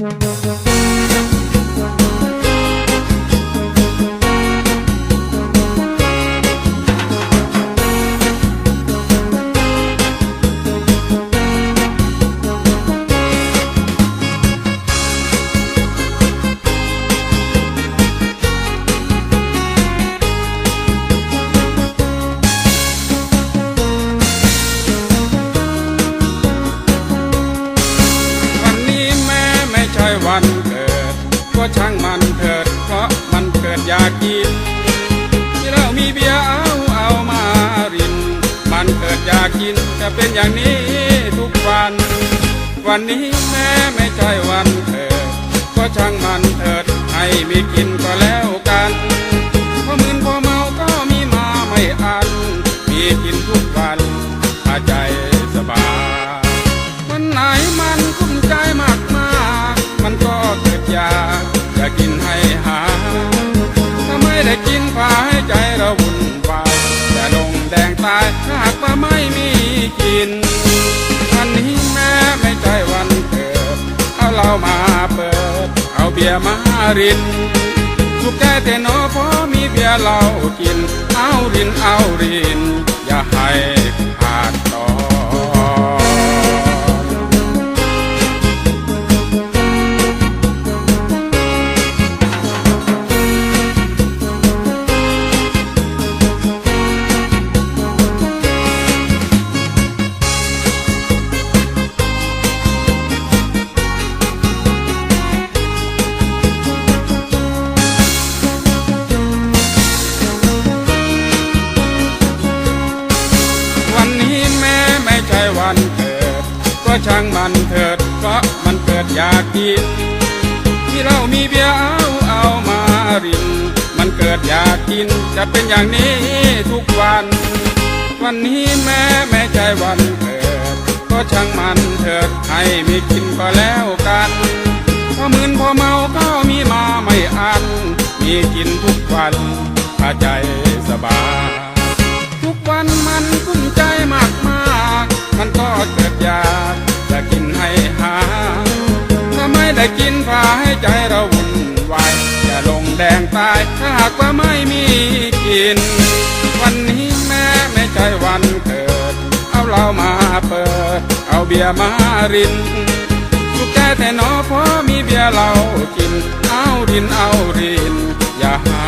วั ช่างมันเถิด เพราะมันเกิดอยากกินที่เรามีเบียร์เอาเอามาริน มันเกิดอยากกินจะเป็นอย่างนี้ทุกวัน วันนี้แม้ไม่ใช่วันเกิดก็ช่างมันเถิดให้มีกินก็แล้วกันพอมึนพอเมาก็มีมาไม่อัน มีกินทุกวันถ้าใจ ไม่ได้กินพาให้ใจเราวุ่นวายจะลงแดงตายหากว่าไม่มีกินวันนี้แม่ไม่ใจวันเกิดเอาเรามาเปิด เอาเบียร์มารินสุกแก่แต่หนอพอมีเบียร์เรากิน เอารินเอาริน อย่าให้ ช่างมันเถิด เพราะมันเกิดอยากกิน ที่เรามีเบียร์เอาเอามาริน มันเกิดอยากกิน จะเป็นอย่างนี้ทุกวัน วันนี้แม้ไม่ใช่วันเกิด ก็ช่างมันเถิดให้มีกินก็แล้วกันพอมึนพอเมาก็มีมาไม่อัน มีกินทุกวันถ้าใจสบาย ตายถ้าหากว่าไม่มีกิน วันนี้แม่ไม่ใช่วันเกิด เอาเรามาเปิด เอาเบียร์มารินสุขใจแต่นอพอมีเบียร์เรากิน เอาดินเอารินอย่าห้